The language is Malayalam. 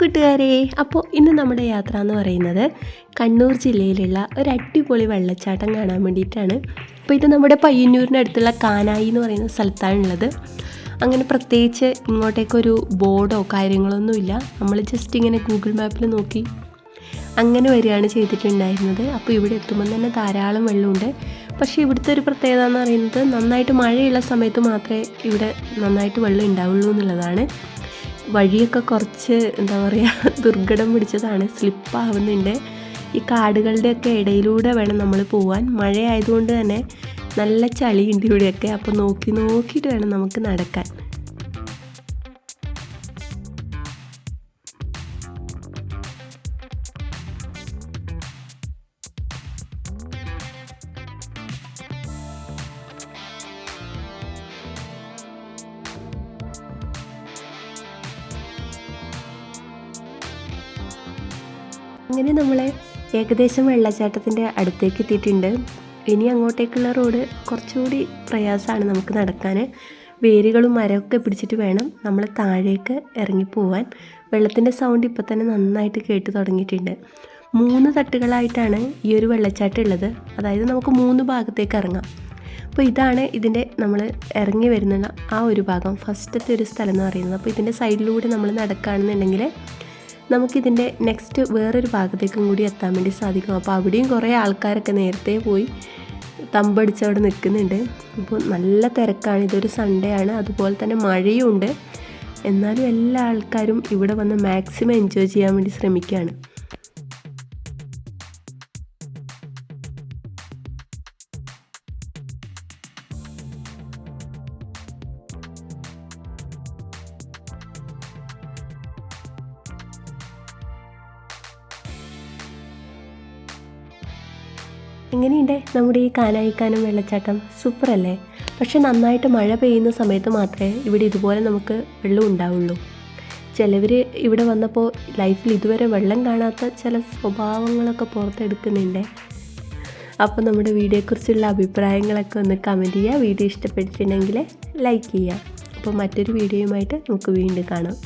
കൂട്ടുകാരെ അപ്പോൾ ഇന്ന് നമ്മുടെ യാത്ര എന്ന് പറയുന്നത് കണ്ണൂർ ജില്ലയിലുള്ള ഒരു അടിപൊളി വെള്ളച്ചാട്ടം കാണാൻ വേണ്ടിയിട്ടാണ്. അപ്പോൾ ഇത് നമ്മുടെ പയ്യന്നൂരിനടുത്തുള്ള കാനായി എന്ന് പറയുന്ന സ്ഥലത്താണുള്ളത്. അങ്ങനെ പ്രത്യേകിച്ച് ഇങ്ങോട്ടേക്കൊരു ബോർഡോ കാര്യങ്ങളൊന്നുമില്ല നമ്മൾ ജസ്റ്റ് ഇങ്ങനെ ഗൂഗിൾ മാപ്പിൽ നോക്കി അങ്ങനെ വരികയാണ് ചെയ്തിട്ടുണ്ടായിരുന്നത്. അപ്പോൾ ഇവിടെ എത്തുമ്പോൾ തന്നെ ധാരാളം വെള്ളമുണ്ട്. പക്ഷേ ഇവിടുത്തെ ഒരു പ്രത്യേകത എന്ന് പറയുന്നത് നന്നായിട്ട് മഴയുള്ള സമയത്ത് മാത്രമേ ഇവിടെ നന്നായിട്ട് വെള്ളം ഉണ്ടാവുള്ളൂ എന്നുള്ളതാണ്. വഴിയൊക്കെ കുറച്ച് എന്താ പറയുക ദുർഘടം പിടിച്ചതാണ്. സ്ലിപ്പാവുന്നുണ്ട്. ഈ കാടുകളുടെയൊക്കെ ഇടയിലൂടെ വേണം നമ്മൾ പോവാൻ. മഴയായതുകൊണ്ട് തന്നെ നല്ല ചളിയുണ്ട് ഇവിടെയൊക്കെ അപ്പോൾ നോക്കി നോക്കിയിട്ട് വേണം നമുക്ക് നടക്കാൻ. അങ്ങനെ നമ്മൾ ഏകദേശം വെള്ളച്ചാട്ടത്തിന്റെ അടുത്തേക്ക് എത്തിയിട്ടുണ്ട്. ഇനി അങ്ങോട്ടേക്കുള്ള റോഡ് കുറച്ചുകൂടി പ്രയാസമാണ് നമുക്ക് നടക്കാൻ. വേരുകളും മരമൊക്കെ പിടിച്ചിട്ട് വേണം നമ്മൾ താഴേക്ക് ഇറങ്ങി പോവാൻ. വെള്ളത്തിന്റെ സൗണ്ട് ഇപ്പോൾ തന്നെ നന്നായിട്ട് കേട്ട് തുടങ്ങിയിട്ടുണ്ട്. മൂന്ന് തട്ടുകളായിട്ടാണ് ഈ ഒരു വെള്ളച്ചാട്ടം ഉള്ളത്. അതായത് നമുക്ക് മൂന്ന് ഭാഗത്തേക്ക് ഇറങ്ങാം. അപ്പോൾ ഇതാണ് ഇതിന്റെ നമ്മൾ ഇറങ്ങി വരുന്ന ആ ഒരു ഭാഗം. ഫസ്റ്റത്തെ ഒരു സ്ഥലം എന്ന് പറയുന്നത്. അപ്പോൾ ഇതിന്റെ സൈഡിലൂടെ നമ്മൾ നടക്കുകയാണെന്നുണ്ടെങ്കിൽ നമുക്കിതിന്റെ നെക്സ്റ്റ് വേറൊരു ഭാഗത്തേക്കും കൂടി എത്താൻ വേണ്ടി സാധിക്കും. അപ്പോൾ അവിടെയും കുറേ ആൾക്കാരൊക്കെ നേരത്തെ പോയി തമ്പടിച്ച് അവിടെ നിൽക്കുന്നുണ്ട്. അപ്പോൾ നല്ല തിരക്കാണ്. ഇതൊരു സൺഡേ ആണ്. അതുപോലെ തന്നെ മഴയും ഉണ്ട് എന്നാലും എല്ലാ ആൾക്കാരും ഇവിടെ വന്ന് മാക്സിമം എൻജോയ് ചെയ്യാൻ വേണ്ടി ശ്രമിക്കുകയാണ്. എങ്ങനെയുണ്ട് നമ്മുടെ ഈ കാനായിക്കാനും വെള്ളച്ചാട്ടം? സൂപ്പർ അല്ലേ പക്ഷെ നന്നായിട്ട് മഴ പെയ്യുന്ന സമയത്ത് മാത്രമേ ഇവിടെ ഇതുപോലെ നമുക്ക് വെള്ളം ഉണ്ടാവുള്ളൂ. ചിലവർ ഇവിടെ വന്നപ്പോൾ ലൈഫിൽ ഇതുവരെ വെള്ളം കാണാത്ത ചില സ്വഭാവങ്ങളൊക്കെ പുറത്തെടുക്കുന്നുണ്ട്. അപ്പോൾ നമ്മുടെ വീഡിയോയെക്കുറിച്ചുള്ള അഭിപ്രായങ്ങളൊക്കെ ഒന്ന് കമന്റ് ചെയ്യുക. വീഡിയോ ഇഷ്ടപ്പെട്ടിട്ടുണ്ടെങ്കിൽ ലൈക്ക് ചെയ്യുക. അപ്പോൾ മറ്റൊരു വീഡിയോയുമായിട്ട് നമുക്ക് വീണ്ടും കാണാം.